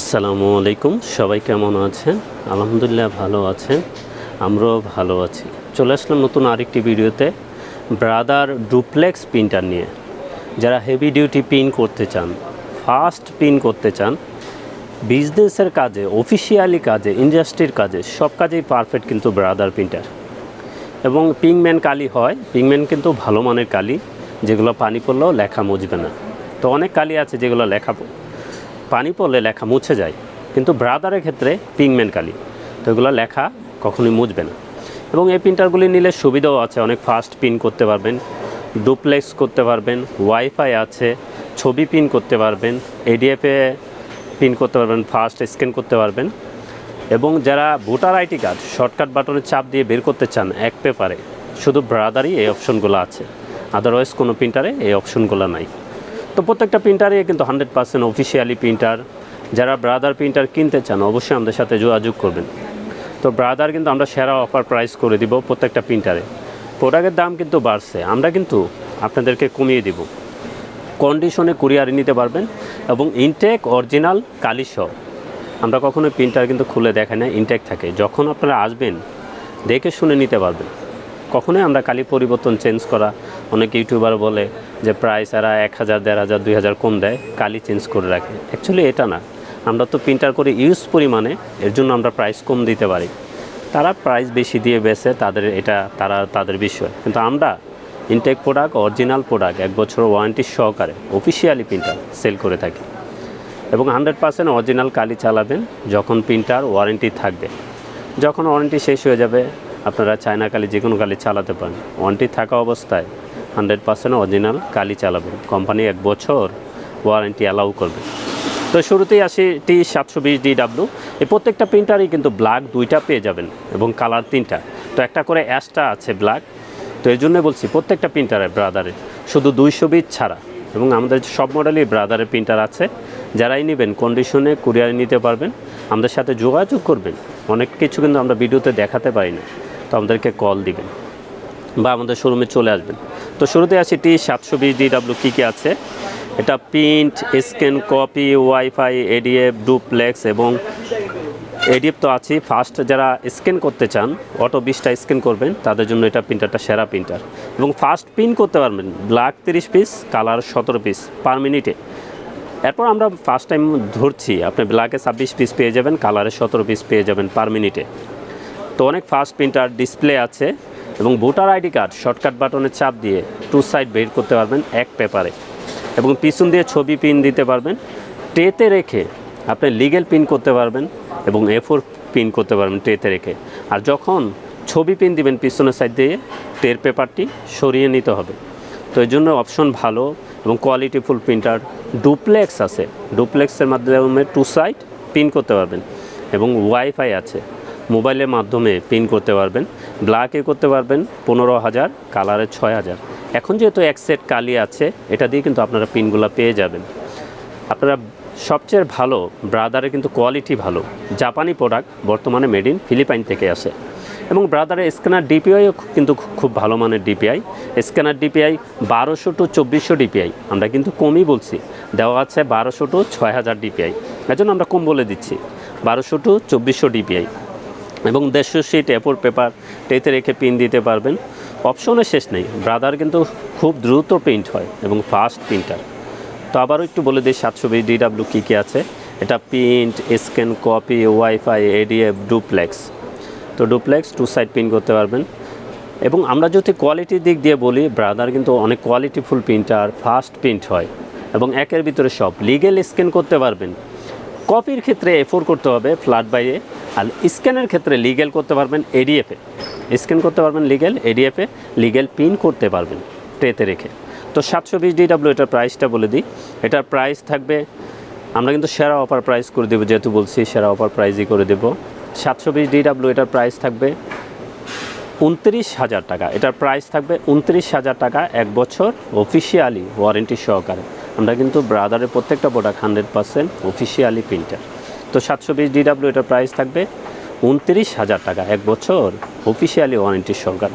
আসসালামু আলাইকুম, সবাই কেমন আছেন? আলহামদুলিল্লাহ ভালো আছেন, আমরাও ভালো আছি। চলে আসলাম নতুন আরেকটি ভিডিওতে, ব্রাদার ডুপ্লেক্স প্রিন্টার নিয়ে। যারা হেভি ডিউটি পিন করতে চান, ফাস্ট পিন করতে চান, বিজনেসের কাজে, অফিসিয়ালি কাজে, ইন্ডাস্ট্রির কাজে, সব কাজেই পারফেক্ট কিন্তু ব্রাদার প্রিন্টার। এবং পিংম্যান কালি হয়, পিংম্যান কিন্তু ভালো মানের কালি, যেগুলো পানি পড়লেও লেখা মুজবে না। তো অনেক কালি আছে যেগুলো লেখা পানি পড়লে লেখা মুছে যায়। কিন্তু ব্রাদারের ক্ষেত্রে পিংম্যান কালি। তো এগুলো লেখা কখনোই মুছবে না। এবং এই প্রিন্টারগুলি নিলে সুবিধাও আছে, অনেক ফাস্ট পিন করতে পারবেন ডুপ্লেক্স করতে পারবেন ওয়াইফাই আছে, ছবি পিন করতে পারবেন এডিএফে পিন করতে পারবেন ফাস্ট স্ক্যান করতে পারবেন। এবং যারা ভোটার আইডি কার্ড শর্টকাট বাটনে চাপ দিয়ে বের করতে চান এক পেপারে শুধু ব্রাদারই এই অপশনগুলো আছে। আদারওয়াইজ কোনো প্রিন্টারে এই অপশনগুলো নাই। তো প্রত্যেকটা প্রিন্টারে কিন্তু হান্ড্রেড পার্সেন্ট অফিসিয়ালি প্রিন্টার যারা ব্রাদার প্রিন্টার কিনতে চান, অবশ্যই আমাদের সাথে যোগাযোগ করবেন। তো ব্রাদার কিন্তু আমরা সেরা অফার প্রাইস করে দিব প্রত্যেকটা প্রিন্টারে প্রোডাক্টের দাম কিন্তু বাড়ছে, আমরা কিন্তু আপনাদেরকে কমিয়ে দিব। কন্ডিশনে কুরিয়ারে নিতে পারবেন এবং ইনটেক অরিজিনাল কালিসহ আমরা কখনো প্রিন্টার কিন্তু খুলে দেখাই না ইনটেক থাকে। যখন আপনারা আসবেন, দেখে শুনে নিতে পারবেন। কখনোই আমরা কালি পরিবর্তন চেঞ্জ করা, অনেক ইউটিউবার বলে যে প্রাইস এরা এক হাজার, দেড় হাজার, দুই হাজার কম দেয় কালি চেঞ্জ করে রাখে। অ্যাকচুয়ালি এটা না। আমরা তো প্রিন্টার করে ইউজ পরিমাণে এর জন্য আমরা প্রাইস কম দিতে পারি। তারা প্রাইস বেশি দিয়ে বেছে, তাদের এটা, তারা তাদের বিষয়। কিন্তু আমরা ইনটেক প্রোডাক্ট অরিজিনাল প্রোডাক্ট এক বছর ওয়ারেন্টি সহকারে অফিসিয়ালি প্রিন্টার সেল করে থাকি। এবং হান্ড্রেড পার্সেন্ট অরিজিনাল কালি চালাবেন যখন প্রিন্টার ওয়ারেন্টি থাকবে। যখন ওয়ারেন্টি শেষ হয়ে যাবে আপনারা চায়না কালি, যে কোনো কালি চালাতে পারেন। ওয়ারেন্টি থাকা অবস্থায় হান্ড্রেড পার্সেন্ট অরিজিনাল কালি চালাবেন। কোম্পানি এক বছর ওয়ারেন্টি অ্যালাউ করবে। তো শুরুতেই আসি টি সাতশো বিশ ডি ডাব্লু এই প্রত্যেকটা প্রিন্টারই কিন্তু ব্ল্যাক দুইটা পেয়ে যাবেন এবং কালার তিনটা। তো একটা করে অ্যাশটা আছে ব্ল্যাক তো এই জন্য বলছি, প্রত্যেকটা প্রিন্টারে ব্রাদারে শুধু দুইশো বিট ছাড়া। এবং আমাদের সব মডেলই ব্রাদারের প্রিন্টার আছে। যারাই নেবেন কন্ডিশনে কুরিয়ারে নিতে পারবেন। আমাদের সাথে যোগাযোগ করবেন। অনেক কিছু কিন্তু আমরা ভিডিওতে দেখাতে পারি না। তো আমাদেরকে কল দিবেন বা আমাদের শোরুমে চলে আসবেন। তো শুরুতে আসি টি সাতশো বিশ ডিডাব্লিউ কী কী আছে? এটা print scan copy WiFi ADF duplex এবং এডিএফ তো আছে ফার্স্ট যারা স্ক্যান করতে চান অটো বিশটা স্ক্যান করবেন, তাদের জন্য এটা প্রিন্টারটা সেরা প্রিন্টার এবং ফার্স্ট প্রিন্ট করতে পারবেন ব্ল্যাক তিরিশ পিস কালার সতেরো পিস পার মিনিটে এরপর আমরা ফার্স্ট টাইম ধরছি, আপনি ব্ল্যাকে ছাব্বিশ পিস পেয়ে যাবেন কালারে সতেরো পিস পেয়ে যাবেন পার মিনিটে তো অনেক ফাস্ট প্রিন্টার ডিসপ্লে আছে এবং ভোটার আইডি কার্ড শর্টকাট বাটনে চাপ দিয়ে টু সাইড বের করতে পারবেন এক পেপারে এবং পিছন দিয়ে ছবি পিন দিতে পারবেন। ট্রেতে রেখে আপনি লিগেল পিন করতে পারবেন এবং এ ফোর পিন করতে পারবেন ট্রেতে রেখে। আর যখন ছবি পিন দিবেন পিছনের সাইড দিয়ে টের পেপারটি সরিয়ে নিতে হবে। তো এই জন্য অপশন ভালো এবং কোয়ালিটিফুল প্রিন্টার ডুপ্লেক্স আছে। ডুপ্লেক্সের মাধ্যমে টু সাইড পিন করতে পারবেন এবং ওয়াইফাই আছে। মোবাইলের মাধ্যমে পিন করতে পারবেন। ব্ল্যাকে করতে পারবেন, পনেরো হাজার কালারে ছয় হাজার। এখন যেহেতু এক সেট কালি আছে, এটা দিয়ে কিন্তু আপনারা পিনগুলো পেয়ে যাবেন। আপনারা সবচেয়ে ভালো ব্রাদারের কিন্তু কোয়ালিটি ভালো। জাপানি প্রোডাক্ট বর্তমানে মেড ইন ফিলিপাইন থেকে আসে। এবং ব্রাদারের স্ক্যানার ডিপিআইও কিন্তু খুব ভালো মানের ডিপিআই স্ক্যানার ডিপিআই বারোশো টু চব্বিশশো ডিপিআই আমরা কিন্তু কমই বলছি। দেওয়া আছে বারোশো টু ছয় হাজার ডিপিআই এর জন্য আমরা কম বলে দিচ্ছি। বারোশো টু চব্বিশশো ডিপিআই এবং দেড়শো শিট এপোর পেপার টেতে রেখে পিন দিতে পারবেন। অপশনের শেষ নেই। ব্রাদার কিন্তু খুব দ্রুত প্রিন্ট হয় এবং ফাস্ট প্রিন্টার তো আবারও একটু বলে দিই, সাতশো বিশ ডিডাব্লিউ কী কী আছে? এটা print scan copy WiFi ADF duplex তো ডুপ্লেক্স টু সাইড প্রিন্ট করতে পারবেন। এবং আমরা যদি কোয়ালিটির দিক দিয়ে বলি ব্রাদার কিন্তু অনেক কোয়ালিটিফুল প্রিন্টার ফাস্ট প্রিন্ট হয়। এবং একের ভিতরে সব। লিগেল স্ক্যান করতে পারবেন। কপির ক্ষেত্রে এফোর করতে হবে ফ্ল্যাট বাইরে আর স্ক্যানের ক্ষেত্রে লিগেল করতে পারবেন এডিএফে স্ক্যান করতে পারবেন লিগেল এডিএফে লিগেল পিন করতে পারবেন ট্রেতে রেখে। তো সাতশো বিশ ডিডাব্লিউ এটার প্রাইসটা বলে দিই। এটার প্রাইস থাকবে, আমরা কিন্তু সেরা অফার প্রাইস করে দেবো, যেহেতু বলছি সেরা অফার প্রাইসই করে দেবো। সাতশো বিশ ডিডাব্লিউ এটার প্রাইস থাকবে উনত্রিশ হাজার টাকা। এটার প্রাইস থাকবে উনত্রিশ হাজার টাকা এক বছর অফিসিয়ালি ওয়ারেন্টি সহকারে। আমরা কিন্তু ব্রাদারের প্রত্যেকটা product hundred percent officially printer তো সাতশো বিশ ডিডাব্লিউ এটার প্রাইস থাকবে উনত্রিশ হাজার টাকা, এক বছর অফিসিয়ালি ওয়ারেন্টি সরকার।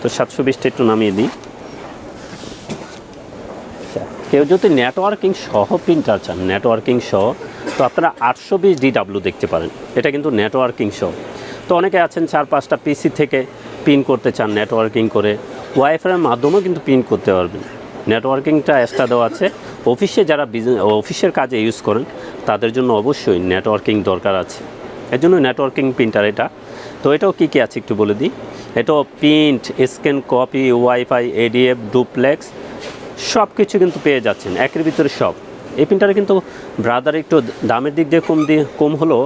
তো সাতশো বিশটা একটু নামিয়ে দিই। আচ্ছা কেউ যদি নেটওয়ার্কিং সহ প্রিন্টার চান নেটওয়ার্কিং সহ, তো আপনারা আটশো বিশ ডিডাব্লিউ দেখতে পারেন। এটা কিন্তু নেটওয়ার্কিং সহ। তো অনেকে আছেন চার পাঁচটা পিসি থেকে পিন করতে চান নেটওয়ার্কিং করে। ওয়াইফাইয়ের মাধ্যমেও কিন্তু পিন করতে পারবেন। নেটওয়ার্কিংটা এক্সট্রা দেওয়া আছে। অফিসে যারা বিজনেস অফিসের কাজে ইউজ করেন, তাদের জন্য অবশ্যই নেটওয়ার্কিং দরকার আছে। এর জন্য নেটওয়ার্কিং প্রিন্টার এটা। তো এটাও কী কী আছে একটু বলে দিই? এটাও print scan copy WiFi ADF duplex সব কিছু কিন্তু পেয়ে যাচ্ছেন, একের ভিতরে সব। এই প্রিন্টারে কিন্তু ব্রাদার একটু দামের দিক দিয়ে কম দিয়ে, কম হলেও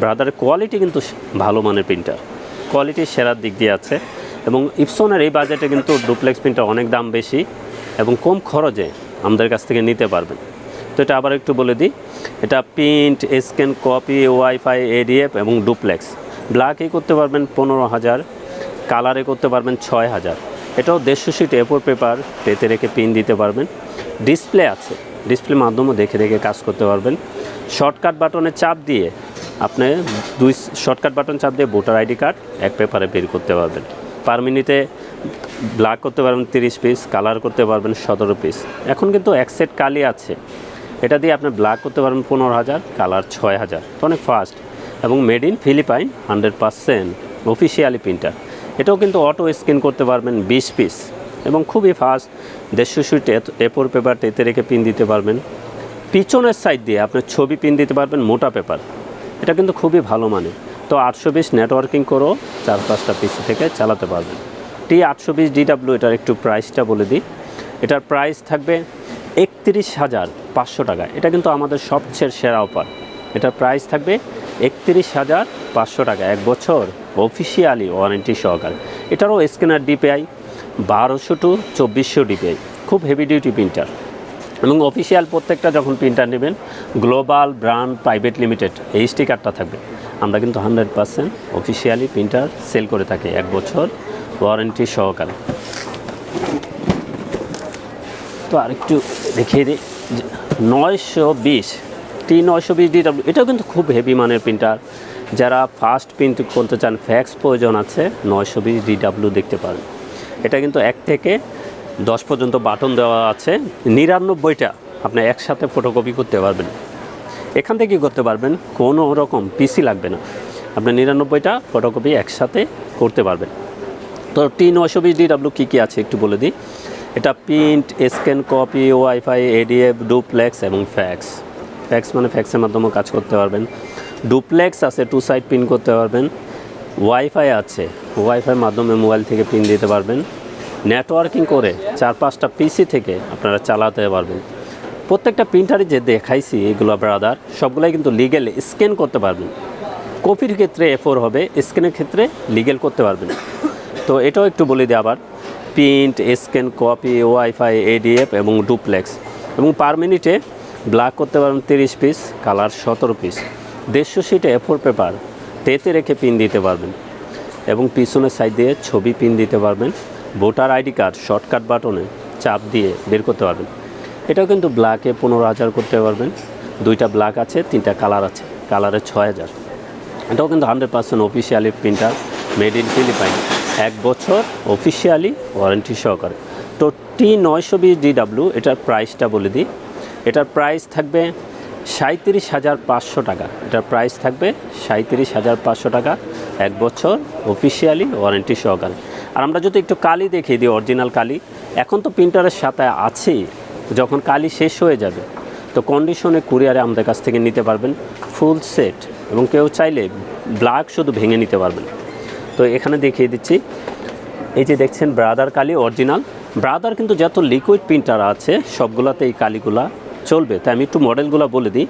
ব্রাদারের কোয়ালিটি কিন্তু ভালো মানের প্রিন্টার কোয়ালিটি সেরার দিক দিয়ে আছে। এবং ইপসনের এই বাজেটে কিন্তু ডুপ্লেক্স প্রিন্টার অনেক দাম বেশি এবং কম খরচে আমাদের কাছ থেকে নিতে পারবেন। তো এটা আবার একটু বলে দিই, এটা print scan copy wifi ADF এবং ডুপ্লেক্স ব্ল্যাকই করতে পারবেন পনেরো হাজার কালারে করতে পারবেন ছয় হাজার। এটাও দেড়শো সিট এপোর পেপার পেতে রেখে পিন দিতে পারবেন। ডিসপ্লে আছে ডিসপ্লে মাধ্যমে দেখে দেখে কাজ করতে পারবেন। শর্টকাট বাটনে চাপ দিয়ে আপনি দুই শর্টকাট বাটন চাপ দিয়ে ভোটার আইডি কার্ড এক পেপারে বের করতে পারবেন। পার মিনিটে ব্ল্যাক করতে পারবেন তিরিশ পিস কালার করতে পারবেন সতেরো পিস এখন কিন্তু এক সেট কালি আছে। এটা দিয়ে আপনি ব্ল্যাক করতে পারবেন পনেরো হাজার কালার ছয় হাজার। অনেক ফাস্ট এবং made in Philippine hundred percent officially printer এটাও কিন্তু অটো স্ক্যান করতে পারবেন বিশ পিস এবং খুবই ফাস্ট দেড়শো সুইট এপোর পেপার এতে রেখে পিন দিতে পারবেন। পিছনের সাইড দিয়ে আপনার ছবি পিন দিতে পারবেন মোটা পেপার এটা কিন্তু খুবই ভালো মানে তো আটশো বিশ নেটওয়ার্কিং করেও চার পাঁচটা পিসি থেকে চালাতে পারবেন। টি আটশো বিশ ডিডাব্লিউ এটার একটু প্রাইসটা বলে দিই। এটার প্রাইস থাকবে একত্রিশ হাজার পাঁচশো টাকা। এটা কিন্তু আমাদের সবচেয়ে সেরা অফার এটার প্রাইস থাকবে একত্রিশ হাজার পাঁচশো টাকা। এক বছর অফিসিয়ালি ওয়ারেন্টি সহকারে। এটারও স্ক্যানার ডিপিআই বারোশো টু চব্বিশশো ডিপিআই খুব হেভি ডিউটি প্রিন্টার এবং অফিসিয়াল প্রত্যেকটা যখন প্রিন্টার নেবেন গ্লোবাল ব্র্যান্ড প্রাইভেট লিমিটেড এই স্টিকারটা থাকবে। আমরা কিন্তু hundred percent officially printer sell করে থাকি। এক বছর ওয়ারেন্টি সহকারে। তো আরেকটু দেখিয়ে দিই। নয়শো বিশ টি নয়শো বিশ ডিডাব্লিউ এটাও কিন্তু খুব হেভি মানের প্রিন্টার যারা ফাস্ট প্রিন্ট করতে চান ফ্যাক্স প্রয়োজন আছে নয়শো বিশ ডিডাব্লিউ দেখতে পারেন। এটা কিন্তু এক থেকে দশ পর্যন্ত বাটন দেওয়া আছে। নিরানব্বইটা আপনি একসাথে ফটোকপি করতে পারবেন। এখান থেকে কী করতে পারবেন? কোনো রকম পিসি লাগবে না। আপনি নিরানব্বইটা ফটোকপি একসাথে করতে পারবেন। তো টি নয়শো বিশ ডিডাব্লিউ কী কী আছে একটু বলে দিই। এটা print scan copy WiFi ADF duplex এবং ফ্যাক্স ফ্যাক্স মানে ফ্যাক্সের মাধ্যমে কাজ করতে পারবেন। ডুপ্লেক্স আছে টু সাইড প্রিন্ট করতে পারবেন। ওয়াইফাই আছে ওয়াইফাই মাধ্যমে মোবাইল থেকে পিন দিতে পারবেন। নেটওয়ার্কিং করে চার পাঁচটা পিসি থেকে আপনারা চালাতে পারবেন। প্রত্যেকটা প্রিন্টারে যে দেখাইছি, এগুলো ব্রাদার সবগুলাই কিন্তু লিগেল স্ক্যান করতে পারবেন। কপির ক্ষেত্রে এফোর হবে স্ক্যানের ক্ষেত্রে লিগেল করতে পারবেন। তো এটাও একটু বলে দিই আবার। Print scan copy WiFi ADF এবং ডুপ্লেক্স এবং পার মিনিটে ব্ল্যাক করতে পারবেন তিরিশ পিস কালার সতেরো পিস দেড়শো সিটে এফোর পেপার তেতে রেখে পিন দিতে পারবেন। এবং পিছনের সাইড দিয়ে ছবি পিন দিতে পারবেন। ভোটার আইডি কার্ড শর্টকাট বাটনে চাপ দিয়ে বের করতে পারবেন। এটাও কিন্তু ব্ল্যাকে পনেরো হাজার করতে পারবেন। দুইটা ব্ল্যাক আছে, তিনটা কালার আছে। কালারে ছয় হাজার। এটাও কিন্তু hundred percent officially printer made in Philippine এক বছর অফিসিয়ালি ওয়ারেন্টি সহকারে। তো টি নয়শো বিশ ডিডাব্লিউ এটার প্রাইসটা বলে দিই। এটার প্রাইস থাকবে সাঁত্রিশ হাজার পাঁচশো টাকা। এটার প্রাইস থাকবে সাঁত্রিশ হাজার পাঁচশো টাকা এক বছর অফিসিয়ালি ওয়ারেন্টি সহকারে। আর আমরা যদি একটু কালি দেখিয়ে দিই অরিজিনাল কালি, এখন তো প্রিন্টারের সাথে আছেই। যখন কালি শেষ হয়ে যাবে, তো কন্ডিশনে কুরিয়ারে আমাদের কাছ থেকে নিতে পারবেন ফুল সেট এবং কেউ চাইলে ব্ল্যাক শুধু ভেঙে নিতে পারবেন। তো এখানে দেখিয়ে দিচ্ছি। এই যে দেখছেন ব্রাদার কালি অরিজিনাল। ব্রাদার কিন্তু যত লিকুইড প্রিন্টার আছে, সবগুলোতে এই কালিগুলা চলবে। তাই আমি একটু মডেলগুলো বলে দিই।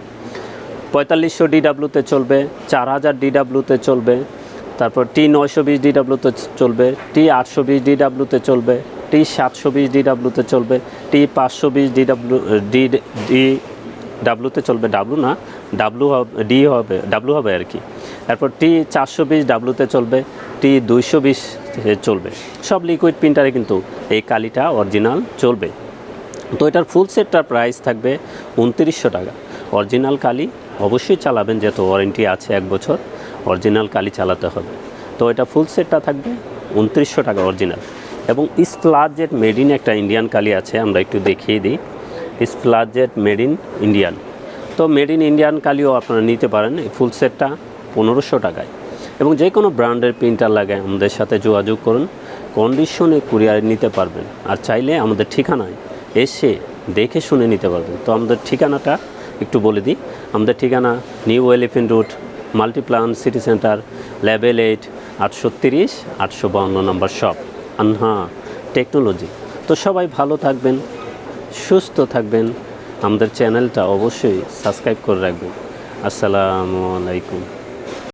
পঁয়তাল্লিশশো ডিডাব্লিউতে চলবে, চার হাজার ডিডাব্লিউতে চলবে, তারপর টি নয়শো বিশ ডিডাব্লিউতে চলবে টি আটশো বিশ ডিডাব্লিউতে চলবে টি সাতশো বিশ ডিডাব্লিউতে চলবে টি পাঁচশো বিশ ডিডাব্লিউ ডি ডি ডাব্লুতে চলবে ডাব্লু না ডাব্লু হবে ডি হবে ডাব্লু হবে আর কি। তারপর টি চারশো বিশ ডাব্লুতে চলবে টি দুইশো বিশ চলবে। সব লিকুইড প্রিন্টারে কিন্তু এই কালিটা অরিজিনাল চলবে। তো এটার ফুল সেটটার প্রাইস থাকবে উনত্রিশশো টাকা। অরিজিনাল কালি অবশ্যই চালাবেন যেহেতু ওয়ারেন্টি আছে এক বছর অরিজিনাল কালি চালাতে হবে। তো এটা ফুল সেটটা থাকবে উনত্রিশশো টাকা অরিজিনাল এবং স্প্লাজের মেড ইন একটা ইন্ডিয়ান কালি আছে, আমরা একটু দেখিয়ে দিই। স্প্লাজেট মেড ইন ইন্ডিয়ান তো মেড ইন ইন্ডিয়ান কালিও আপনারা নিতে পারেন এই ফুল সেটটা পনেরোশো টাকায়। এবং যে কোনো ব্র্যান্ডের প্রিন্টার লাগে, আমাদের সাথে যোগাযোগ করুন। কন্ডিশনে কুরিয়ার নিতে পারবেন। আর চাইলে আমাদের ঠিকানায় এসে দেখে শুনে নিতে পারবেন। তো আমাদের ঠিকানাটা একটু বলে দিই। আমাদের ঠিকানা new elephant route, Multiplan city centre, level eight আটশো তিরিশ আটশো বাউন্ন নম্বর শপ, আনহা টেকনোলজি। তো সবাই ভালো থাকবেন, সুস্থ থাকবেন। আমাদের চ্যানেলটা অবশ্যই সাবস্ক্রাইব করে রাখবেন। আসসালামু আলাইকুম।